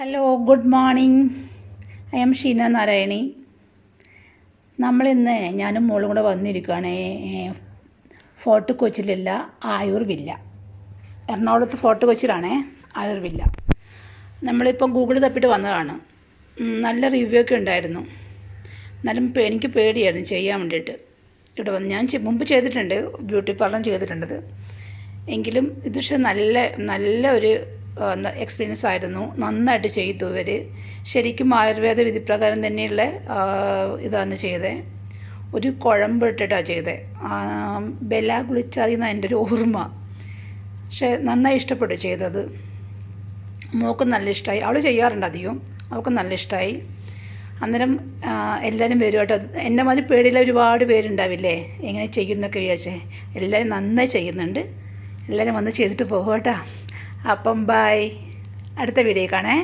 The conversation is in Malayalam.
Hello good morning I am Sheena Narayani നമ്മളിന്ന് ഞാനും മോളും കൂടെ വന്നിരിക്കുകയാണ് ഫോർട്ട് കൊച്ചിയിലുള്ള ആയൂർ വില്ല എറണാകുളത്ത് ഫോർട്ട് കൊച്ചിലാണേ ആയൂർ വില്ല നമ്മളിപ്പം ഗൂഗിൾ തപ്പിട്ട് വന്നതാണ്. നല്ല റിവ്യൂ ഒക്കെ ഉണ്ടായിരുന്നു. എന്നാലും എനിക്ക് പേടിയായിരുന്നു ചെയ്യാൻ വേണ്ടിയിട്ട്. ഇവിടെ വന്ന് ഞാൻ മുമ്പ് ചെയ്തിട്ടുണ്ട് ബ്യൂട്ടി പാർലർ ചെയ്തിട്ടുണ്ടത്. എങ്കിലും ഇത് പക്ഷേ നല്ല നല്ല ഒരു എക്സ്പീരിയൻസ് ആയിരുന്നു. നന്നായിട്ട് ചെയ്തു ഇവർ ശരിക്കും ആയുർവേദ വിധിപ്രകാരം തന്നെയുള്ള ഇതാണ് ചെയ്തത് ഒരു കുഴമ്പ് ഇട്ടിട്ടാണ് ചെയ്തത് ബെല കുളിച്ചാതി എന്റെ ഒരു ഓർമ്മ. പക്ഷേ നന്നായി ഇഷ്ടപ്പെട്ടു ചെയ്തത്. മോക്കും നല്ല ഇഷ്ടമായി അവൾ ചെയ്യാറുണ്ട് അധികം. അവൾക്ക് നല്ല ഇഷ്ടമായി അന്നേരം എല്ലാവരും വരുമായിട്ട് എന്നെ മാതിരി പേടിയില്ല ഒരുപാട് പേരുണ്ടാവില്ലേ? എങ്ങനെ ചെയ്യുന്നൊക്കെ വിചാരിച്ചേ. എല്ലാവരും നന്നായി ചെയ്യുന്നുണ്ട്. എല്ലാവരും വന്ന് ചെയ്തിട്ട് പോകും കേട്ടോ അപ്പം ബൈ അടുത്ത വീഡിയോ കാണേ